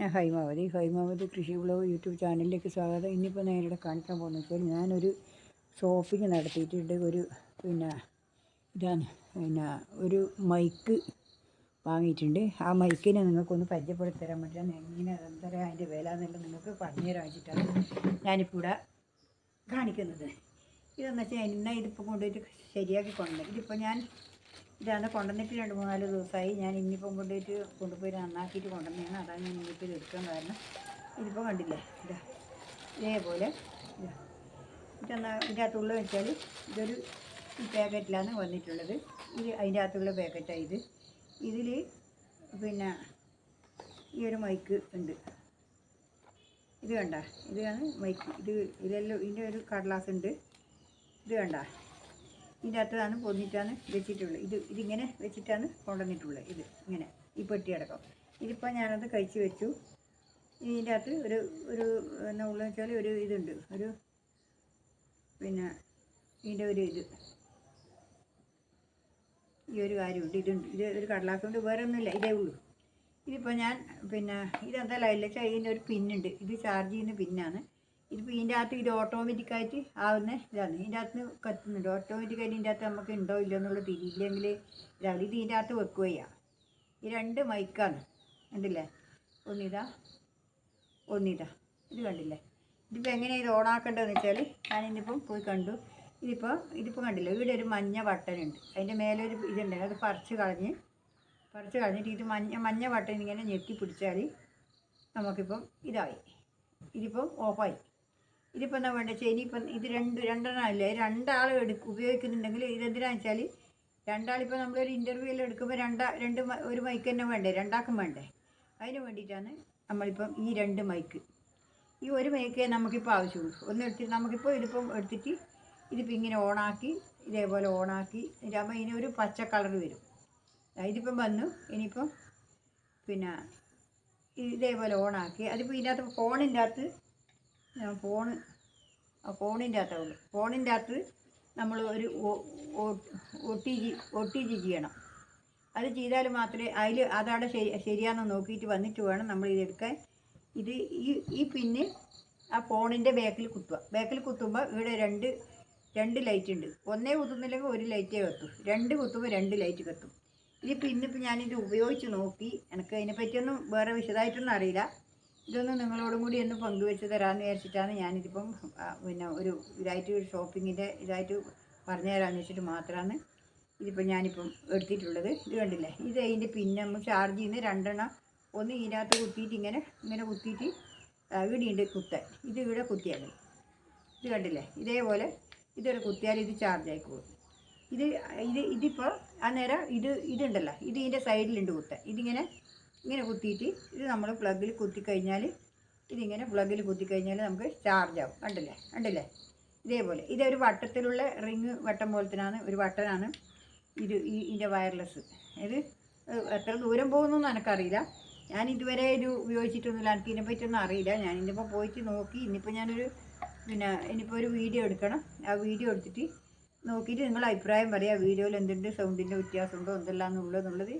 ഞാൻ ഹൈമാവതി ഹൈമാവതി കൃഷി blog YouTube ചാനലിലേക്ക് സ്വാഗതം. ഇന്നിപ്പോൾ നേരിടെ കാണിക്കാൻ പോകുന്നത് വെച്ചാൽ ഞാനൊരു ഷോപ്പിംഗ് നടത്തിയിട്ടുണ്ട്. ഒരു പിന്നെ ഇതാണ് പിന്നെ ഒരു മൈക്ക് വാങ്ങിയിട്ടുണ്ട്. ആ മൈക്കിനെ നിങ്ങൾക്കൊന്ന് പരിചയപ്പെടുത്തി തരാൻ പറ്റാൻ എങ്ങനെ എന്താ പറയുക അതിന്റെ വില എന്നുള്ളത് നിങ്ങൾക്ക് പറഞ്ഞു തരാൻ വെച്ചിട്ടാണ് ഞാനിപ്പോൾ ഇവിടെ കാണിക്കുന്നത്. ഇതെന്ന് വെച്ചാൽ എന്നെ ഇതിപ്പോൾ കൊണ്ടുപോയിട്ട് ശരിയാക്കി കൊണ്ടുവന്നത് ഇതിപ്പോൾ ഞാൻ ഇതാണ് കൊണ്ടുവന്നിട്ട് രണ്ട് മൂന്നാൽ ദിവസമായി. ഞാൻ ഇന്നിപ്പം കൊണ്ടുപോയിട്ട് കൊണ്ടുപോയി നന്നാക്കിയിട്ട് കൊണ്ടുവന്നതാണ്. അതാണ് ഞാൻ ഇന്നിപ്പോൾ ഇത് എടുക്കാൻ കാരണം. ഇതിപ്പോൾ കണ്ടില്ലേ? ഇതാ. ഇതേപോലെ. ഇതാ. ഇതെന്നാ ഇതിന്റെ അകത്തുള്ള വെച്ചാൽ ഇതൊരു പാക്കറ്റിലാണ് വന്നിട്ടുള്ളത്. ഇത് അതിന്റെ അകത്തുള്ള പാക്കറ്റാണ് ഇത്. ഇതിൽ പിന്നെ ഈ ഒരു മൈക്ക് ഉണ്ട്. ഇത് കണ്ട? ഇതാണ് മൈക്ക്. ഇത് ഇതെല്ലാം ഇതിന്റെ ഒരു കടലാസ് ഉണ്ട്. ഇത് കണ്ട? ഇതിന്റെ അകത്താണ് പൊന്നിട്ടാണ് വെച്ചിട്ടുള്ളത്. ഇത് ഇതിങ്ങനെ വെച്ചിട്ടാണ് കൊണ്ടുവന്നിട്ടുള്ളത്. ഇത് ഇങ്ങനെ ഈ പെട്ടി അടക്കം. ഇതിപ്പോൾ ഞാനത് കഴിച്ച് വെച്ചു. ഇതിന്റെ അകത്ത് ഒരു ഒരു എന്നാ ഉള്ളത് വെച്ചാൽ ഒരു ഇതുണ്ട്. ഒരു പിന്നെ ഇതിന്റെ ഒരു ഇത്. ഈ ഒരു കാര്യമുണ്ട്. ഇതുണ്ട്. ഇത് ഒരു കടലാസ് കൊണ്ട് വേറെ ഒന്നുമില്ല. ഇതേ ഉള്ളൂ. ഇതിപ്പോൾ ഞാൻ പിന്നെ ഇതെന്തായാലും അതിൽ ഇതിന്റെ ഒരു പിന്നുണ്ട്. ഇത് ചാർജ് ചെയ്യുന്ന പിന്നാണ്. ഇതിപ്പോൾ ഇതിന്റെ അകത്ത് ഇത് ഓട്ടോമാറ്റിക്കായിട്ട് ആവുന്ന ഇതാണ്. ഇതിന്റെ അകത്ത് കത്തുന്നുണ്ട്. ഓട്ടോമാറ്റിക്കായിട്ട് ഇതിന്റെ അകത്ത് നമുക്ക് ഉണ്ടോ ഇല്ലയോ എന്നുള്ള തിരിയില്ലെങ്കിൽ ഇതാണ് ഇത് ഇതിന്റെ അകത്ത് വെക്കുകയാണ് ഈ രണ്ട് മൈക്കാണ് കണ്ടില്ലേ? ഒന്നിതാ. ഒന്നിതാ. ഇത് കണ്ടില്ലേ? ഇതിപ്പോൾ എങ്ങനെയാണ് ഇത് ഓണാക്കേണ്ടതെന്ന് വെച്ചാൽ ഞാനിതിപ്പം പോയി കണ്ടു. ഇതിപ്പോൾ ഇതിപ്പോൾ കണ്ടില്ലേ? ഇവിടെ ഒരു മഞ്ഞ ബട്ടനുണ്ട് അതിന്റെ മേലെ ഒരു ഇതുണ്ട്. അത് പറിച്ച് കളഞ്ഞ് പറിച്ച് കളഞ്ഞിട്ട് ഇത് മഞ്ഞ മഞ്ഞ ബട്ടൺ ഇങ്ങനെ ഞെക്കി പിടിച്ചാൽ നമുക്കിപ്പം ഇതായി. ഇതിപ്പം ഓഫായി ഇതിപ്പോൾ എന്താ വെച്ചാൽ ഇനിയിപ്പം ഇത് രണ്ട് രണ്ടെണ്ണം അല്ലേ? രണ്ടാൾ എടുക്കും ഉപയോഗിക്കുന്നുണ്ടെങ്കിൽ ഇതെന്തിനാന്ന് വെച്ചാൽ രണ്ടാളിപ്പോൾ നമ്മളൊരു ഇന്റർവ്യൂവിൽ എടുക്കുമ്പോൾ രണ്ടാ രണ്ട് ഒരു മൈക്ക് തന്നെ വേണ്ടേ? രണ്ടാക്കും വേണ്ടേ? അതിന് വേണ്ടിയിട്ടാണ് നമ്മളിപ്പം ഈ രണ്ട് മൈക്ക് ഈ ഒരു മൈക്കേ നമുക്കിപ്പോൾ ആവശ്യമുള്ളൂ. ഒന്ന് എടുത്തിട്ട് നമുക്കിപ്പോൾ ഇതിപ്പം എടുത്തിട്ട് ഇതിപ്പോൾ ഇങ്ങനെ ഓണാക്കി ഇതേപോലെ ഓണാക്കി ഇതാകുമ്പോൾ ഇനി ഒരു പച്ച കളർ വരും. ഇതിപ്പം വന്നു. ഇനിയിപ്പം പിന്നെ ഇതേപോലെ ഓണാക്കി. അതിപ്പോൾ ഇതിനകത്ത് ഫോണിന്റെ അകത്ത് ഫോണ്. ഫോണിന്റെ അകത്തുള്ളൂ ഫോണിന്റെ അകത്ത് നമ്മൾ ഒരു O T G O T G ചെയ്യണം. അത് ചെയ്താൽ മാത്രമേ അതിൽ അതവിടെ ശരി ശരിയാണെന്ന് നോക്കിയിട്ട് വന്നിട്ട് വേണം നമ്മൾ ഇതെടുക്കാൻ ഇത് ഈ ഈ പിന്ന് ആ ഫോണിന്റെ ബാക്കിൽ കുത്തുക. ബാക്കിൽ കുത്തുമ്പോൾ ഇവിടെ രണ്ട് രണ്ട് ലൈറ്റ് ഉണ്ട്. ഒന്നേ കുത്തുന്നില്ലെങ്കിൽ ഒരു ലൈറ്റേ കത്തും. രണ്ട് കുത്തുമ്പോൾ രണ്ട് ലൈറ്റ് കത്തും. ഇതിപ്പോൾ ഇന്നിപ്പോൾ ഞാനിത് ഉപയോഗിച്ച് നോക്കി. എനിക്ക് അതിനെപ്പറ്റിയൊന്നും വേറെ വിശദമായിട്ടൊന്നും അറിയില്ല. ഇതൊന്നും നിങ്ങളോടും കൂടി ഒന്ന് പങ്കുവെച്ച് തരാമെന്ന് വിചാരിച്ചിട്ടാണ് ഞാനിതിപ്പം പിന്നെ ഒരു ഇതായിട്ട് ഒരു ഷോപ്പിങ്ങിന്റെ ഇതായിട്ട് പറഞ്ഞു തരാമെന്ന് വെച്ചിട്ട് മാത്രമാണ് ഇതിപ്പോൾ ഞാനിപ്പം എടുത്തിട്ടുള്ളത്. ഇത് കണ്ടില്ലേ? ഇത് അതിന്റെ പിന്നെ നമ്മൾ ചാർജ് ചെയ്യുന്ന രണ്ടെണ്ണം. ഒന്ന് ഇതിനകത്ത് കുത്തിയിട്ട് ഇങ്ങനെ ഇങ്ങനെ കുത്തിയിട്ട് ഇവിടെയുണ്ട് കുത്താൻ. ഇത് ഇവിടെ കുത്തിയാൽ ഇത് കണ്ടില്ലേ? ഇതേപോലെ ഇതൊരു കുത്തിയാൽ ഇത് ചാർജ് ആയിക്കോളും. ഇത് ഇത് ഇതിപ്പോൾ അന്നേരം ഇത് ഇതുണ്ടല്ലോ? ഇത് ഇതിന്റെ സൈഡിലുണ്ട് കുത്താൻ. ഇതിങ്ങനെ ഇങ്ങനെ കുത്തിയിട്ട് ഇത് നമ്മൾ പ്ലഗിൽ കുത്തിക്കഴിഞ്ഞാൽ ഇതിങ്ങനെ പ്ലഗിൽ കുത്തിക്കഴിഞ്ഞാൽ നമുക്ക് ചാർജ് കണ്ടില്ലേ? കണ്ടില്ലേ? ഇതേപോലെ. ഇതൊരു വട്ടത്തിലുള്ള റിങ് വട്ടം പോലത്തിനാണ് ഒരു വട്ടനാണ് ഇത് ഈ ഇതിന്റെ വയർലെസ് ഇത് എത്ര ദൂരം പോകുന്നൊന്നും എനിക്കറിയില്ല ഞാൻ ഇതുവരെ ഇത് ഉപയോഗിച്ചിട്ടൊന്നുമില്ല. എനിക്ക് ഇതിനെ പറ്റിയൊന്നും അറിയില്ല. ഞാൻ ഇന്നിപ്പോൾ പോയിട്ട് നോക്കി ഇന്നിപ്പോൾ ഞാനൊരു പിന്നെ ഇനിയിപ്പോൾ ഒരു വീഡിയോ എടുക്കണം. ആ വീഡിയോ എടുത്തിട്ട് നോക്കിയിട്ട് നിങ്ങൾ അഭിപ്രായം പറയാം. വീഡിയോയിൽ എന്തുണ്ട്? സൗണ്ടിന്റെ വ്യത്യാസമുണ്ടോ? എന്തെല്ലാം എന്നുള്ളതെന്നുള്ളത്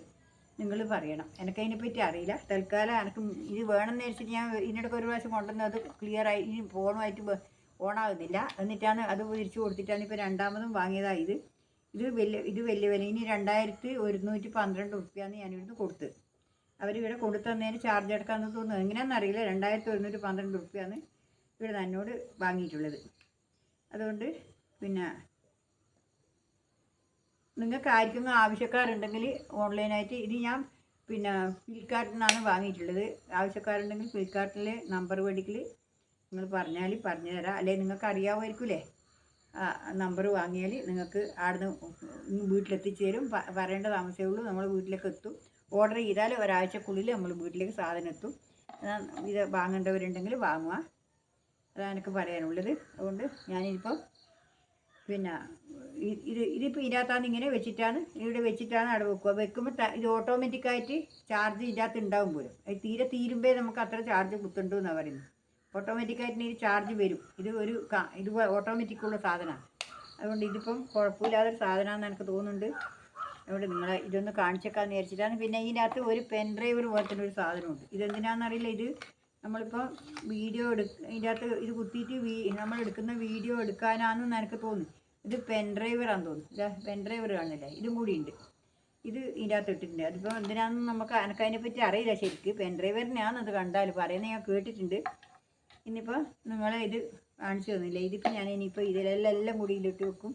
നിങ്ങൾ പറയണം. എനിക്ക് അതിനെപ്പറ്റി അറിയില്ല. തൽക്കാലം എനിക്ക് ഇത് വേണമെന്ന് വെച്ചിട്ട് ഞാൻ ഇതിനിടയ്ക്ക് ഒരു പ്രാവശ്യം കൊണ്ടുവന്ന് അത് ക്ലിയറായി ഈ ഫോണുമായിട്ട് ഓണാകുന്നില്ല എന്നിട്ടാണ് അത് തിരിച്ചു കൊടുത്തിട്ടാണ് ഇപ്പോൾ രണ്ടാമതും വാങ്ങിയതാണ് ഇത്. ഇത് വലിയ ഇത് വലിയ വില. ഇനി രണ്ടായിരത്തി ഒരുന്നൂറ്റി പന്ത്രണ്ട് റുപ്യാണ് ഞാനിവിടുന്ന് കൊടുത്തത് അവരിവിടെ കൊടുത്തന്നതിന് ചാർജ് എടുക്കാമെന്ന് തോന്നുന്നു. എങ്ങനെയാണെന്ന് അറിയില്ല. രണ്ടായിരത്തി ഒരുന്നൂറ്റി പന്ത്രണ്ട് റുപ്യാണ് ഇവിടെ എന്നോട് വാങ്ങിയിട്ടുള്ളത്. അതുകൊണ്ട് പിന്നെ നിങ്ങൾക്ക് ആർക്കെങ്കിലും ആവശ്യക്കാരുണ്ടെങ്കിൽ ഓൺലൈനായിട്ട് ഇത് ഞാൻ പിന്നെ ഫ്ലിപ്കാർട്ടിൽ നിന്നാണ് വാങ്ങിയിട്ടുള്ളത്. ആവശ്യക്കാരുണ്ടെങ്കിൽ ഫ്ലിപ്കാർട്ടിലെ നമ്പർ മേടിക്കൽ നിങ്ങൾ പറഞ്ഞാൽ പറഞ്ഞു തരാം. അല്ലെങ്കിൽ നിങ്ങൾക്ക് അറിയാമായിരിക്കൂലേ നമ്പർ വാങ്ങിയാൽ നിങ്ങൾക്ക് അവിടുന്ന് വീട്ടിലെത്തിച്ചു തരും പറയേണ്ട താമസമേ ഉള്ളൂ. നമ്മൾ വീട്ടിലേക്ക് എത്തും. ഓർഡർ ചെയ്താൽ ഒരാഴ്ചക്കുള്ളിൽ നമ്മൾ വീട്ടിലേക്ക് സാധനം എത്തും. ഇത് വാങ്ങേണ്ടവരുണ്ടെങ്കിൽ വാങ്ങുക. അതാണ് എനിക്ക് പറയാനുള്ളത്. അതുകൊണ്ട് ഞാനിപ്പോൾ പിന്നെ ഇത് ഇതിപ്പോൾ ഇതിനകത്താണ് ഇങ്ങനെ വെച്ചിട്ടാണ് ഇവിടെ വെച്ചിട്ടാണ് അവിടെ വെക്കുക. വെക്കുമ്പോൾ ഇത് ഓട്ടോമാറ്റിക്കായിട്ട് ചാർജ് ഇതിനകത്ത് ഉണ്ടാവും പോലും. അത് തീരെ തീരുമ്പേ നമുക്ക് അത്ര ചാർജ് കുത്തുണ്ടോ എന്നാണ് പറയുന്നത്. ഓട്ടോമാറ്റിക്കായിട്ട് ഇത് ചാർജ് വരും. ഇത് ഒരു ഇത് ഓട്ടോമാറ്റിക്കുള്ള സാധനമാണ്. അതുകൊണ്ട് ഇതിപ്പം കുഴപ്പമില്ലാത്തൊരു സാധനമാണെന്ന് എനിക്ക് തോന്നുന്നുണ്ട്. അതുകൊണ്ട് നിങ്ങളെ ഇതൊന്ന് കാണിച്ചേക്കാന്ന് വിചാരിച്ചിട്ടാണ്. പിന്നെ ഇതിനകത്ത് ഒരു പെൻ ഡ്രൈവർ പോലത്തെ ഒരു സാധനമുണ്ട്. ഇതെന്തിനാണെന്നറിയില്ല ഇത് നമ്മളിപ്പോൾ വീഡിയോ എടുക്ക ഇതിന്റെ അകത്ത് ഇത് കുത്തിയിട്ട് വീ നമ്മൾ എടുക്കുന്ന വീഡിയോ എടുക്കാനാണെന്ന് എനിക്ക് തോന്നുന്നു ഇത് പെൻ ഡ്രൈവറാന്ന് തോന്നുന്നു ഇതാ പെൻ ഡ്രൈവർ കാണുന്നില്ല ഇതും കൂടി ഉണ്ട്. ഇത് ഇതിന്റെ അകത്ത് ഇട്ടിട്ടുണ്ട്. അതിപ്പോൾ എന്തിനാണെന്ന് നമുക്ക് എനിക്ക് അതിനെപ്പറ്റി അറിയില്ല ശരിക്ക്. പെൻ ഡ്രൈവറിനാണെന്ന് കണ്ടാൽ പറയുന്നത് ഞാൻ കേട്ടിട്ടുണ്ട്. ഇനിയിപ്പോൾ നിങ്ങളെ ഇത് കാണിച്ചു തന്നില്ല? ഇതിപ്പോൾ ഞാൻ ഇനിയിപ്പോൾ ഇതിലെല്ലാം കൂടി ഇതിലിട്ട് വെക്കും.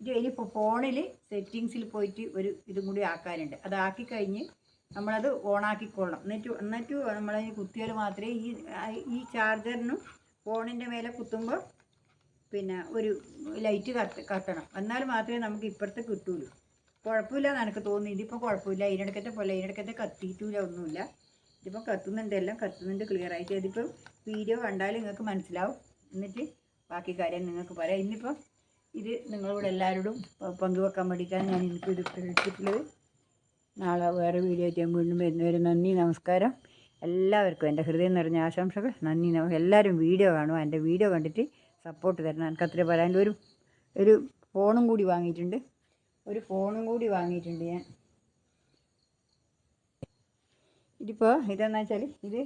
ഇത് ഇനിയിപ്പോൾ ഫോണിൽ സെറ്റിങ്സിൽ പോയിട്ട് ഒരു ഇതും കൂടി ആക്കാനുണ്ട്. അത് ആക്കി കഴിഞ്ഞ് നമ്മളത് ഓണാക്കിക്കൊള്ളണം. എന്നിട്ട് എന്നിട്ട് നമ്മളതിന് കുത്തിയാൽ മാത്രമേ ഈ ഈ ചാർജറിനും ഫോണിന്റെ മേലെ കുത്തുമ്പോൾ പിന്നെ ഒരു ലൈറ്റ് കത്ത് കത്തണം. എന്നാൽ മാത്രമേ നമുക്ക് ഇപ്പുറത്ത് കിട്ടുള്ളൂ. കുഴപ്പമില്ല എന്ന് എനിക്ക് തോന്നി ഇതിപ്പോൾ കുഴപ്പമില്ല. ഇതിനിടക്കത്തെ പോലെ ഇതിനിടക്കത്തെ കത്തിയിട്ടില്ല ഒന്നുമില്ല. ഇതിപ്പോൾ കത്തുന്നുണ്ട്. എല്ലാം കത്തുന്നുണ്ട്. ക്ലിയർ ആയിട്ട് അതിപ്പോൾ വീഡിയോ കണ്ടാൽ നിങ്ങൾക്ക് മനസ്സിലാവും. എന്നിട്ട് ബാക്കി കാര്യം നിങ്ങൾക്ക് പറയാം. ഇന്നിപ്പോൾ ഇത് നിങ്ങളോട് എല്ലാവരോടും പങ്കുവെക്കാൻ വേണ്ടിയിട്ടാണ് ഞാൻ ഇന്നിപ്പോൾ ഇത് എടുത്തിട്ടുള്ളത്. നാളെ വേറെ വീഡിയോ ഞാൻ വീണ്ടും വരുന്നവരെ നന്ദി നമസ്കാരം. എല്ലാവർക്കും എന്റെ ഹൃദയം നിറഞ്ഞ ആശംസകൾ. നന്ദി എല്ലാവരും വീഡിയോ കാണുക. എന്റെ വീഡിയോ കണ്ടിട്ട് സപ്പോർട്ട് തരണം. എനിക്ക് അത്ര പറയാൻ ഒരു ഒരു ഫോണും കൂടി വാങ്ങിയിട്ടുണ്ട്. ഒരു ഫോണും കൂടി വാങ്ങിയിട്ടുണ്ട് ഞാൻ. ഇതിപ്പോൾ ഇതെന്നു വെച്ചാൽ ഇത്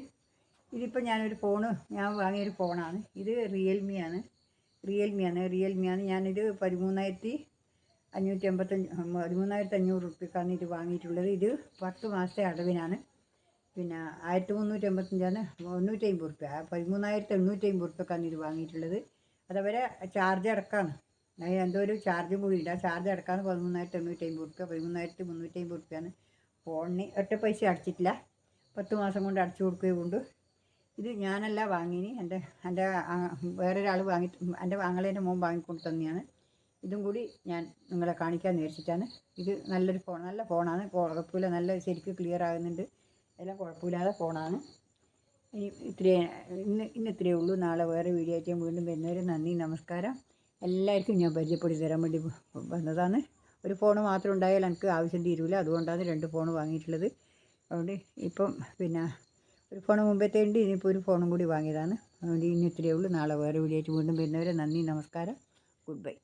ഇതിപ്പോൾ ഞാനൊരു ഫോണ് ഞാൻ വാങ്ങിയൊരു ഫോണാണ് ഇത് റിയൽമി ആണ്. റിയൽമി ആണ്. ആണ്. ഞാനിത് പതിമൂന്നായിരത്തി അഞ്ഞൂറ്റി അമ്പത്തഞ്ച് പതിമൂന്നായിരത്തി അഞ്ഞൂറ് റുപ്യക്കാണ് ഇത് വാങ്ങിയിട്ടുള്ളത്. ഇത് പത്ത് മാസത്തെ അടവിനാണ്. പിന്നെ ആയിരത്തി മുന്നൂറ്റി അമ്പത്തഞ്ചാണ് മുന്നൂറ്റി അമ്പത് റുപ്യ പതിമൂന്നായിരത്തി എണ്ണൂറ്റി അമ്പത് റുപ്യക്കാണ് ഇത് വാങ്ങിയിട്ടുള്ളത്. അതവരെ ചാർജ് അടക്കാണ്. അതിന് എന്തോ ഒരു ചാർജ് കൂടി ഉണ്ട് ചാർജ് അടക്കാണ് പതിമൂന്നായിരത്തി എണ്ണൂറ്റി അമ്പത് റുപ്യ പതിമൂന്നായിരത്തി മുന്നൂറ്റി അമ്പത് റുപ്യാണ് ഫോണിന് ഒറ്റ പൈസ അടച്ചിട്ടില്ല. പത്ത് മാസം കൊണ്ട് അടച്ചു കൊടുക്കുകയുണ്ട് ഇത് ഞാനല്ല വാങ്ങിനി. എന്റെ എന്റെ വേറൊരാൾ വാങ്ങി എന്റെ ആങ്ങളേന്റെ മോൻ വാങ്ങിക്കൊണ്ട് തന്നെയാണ് ഇതും കൂടി ഞാൻ നിങ്ങളെ കാണിക്കാൻ നേരിച്ചിട്ടാണ് ഇത് നല്ലൊരു ഫോൺ നല്ല ഫോണാണ്. കുഴപ്പമില്ല. നല്ല ശരിക്കും ക്ലിയർ ആകുന്നുണ്ട്. എല്ലാം കുഴപ്പമില്ലാതെ ഫോണാണ്. ഇനി ഇത്രയേ ഇന്ന് ഇന്ന് ഇത്രയേ ഉള്ളൂ. നാളെ വേറെ വീഡിയോ ആയിട്ട് വീണ്ടും വരുന്നവരെ നന്ദി നമസ്കാരം. എല്ലാവർക്കും ഞാൻ പരിചയപ്പെടുത്തി തരാൻ വേണ്ടി വന്നതാണ്. ഒരു ഫോൺ മാത്രം ഉണ്ടായാൽ എനിക്ക് ആവശ്യം തീരൂല. അതുകൊണ്ടാണ് രണ്ട് ഫോൺ വാങ്ങിയിട്ടുള്ളത്. അതുകൊണ്ട് ഇപ്പം പിന്നെ ഒരു ഫോൺ മുമ്പത്തെ ഉണ്ട്. ഇനിയിപ്പോൾ ഒരു ഫോണും കൂടി വാങ്ങിയതാണ്. അതുകൊണ്ട് ഇനി ഇത്രയേ ഉള്ളൂ. നാളെ വേറെ വീഡിയോ ആയിട്ട് വീണ്ടും വരുന്നവരെ നന്ദി നമസ്കാരം. Good bye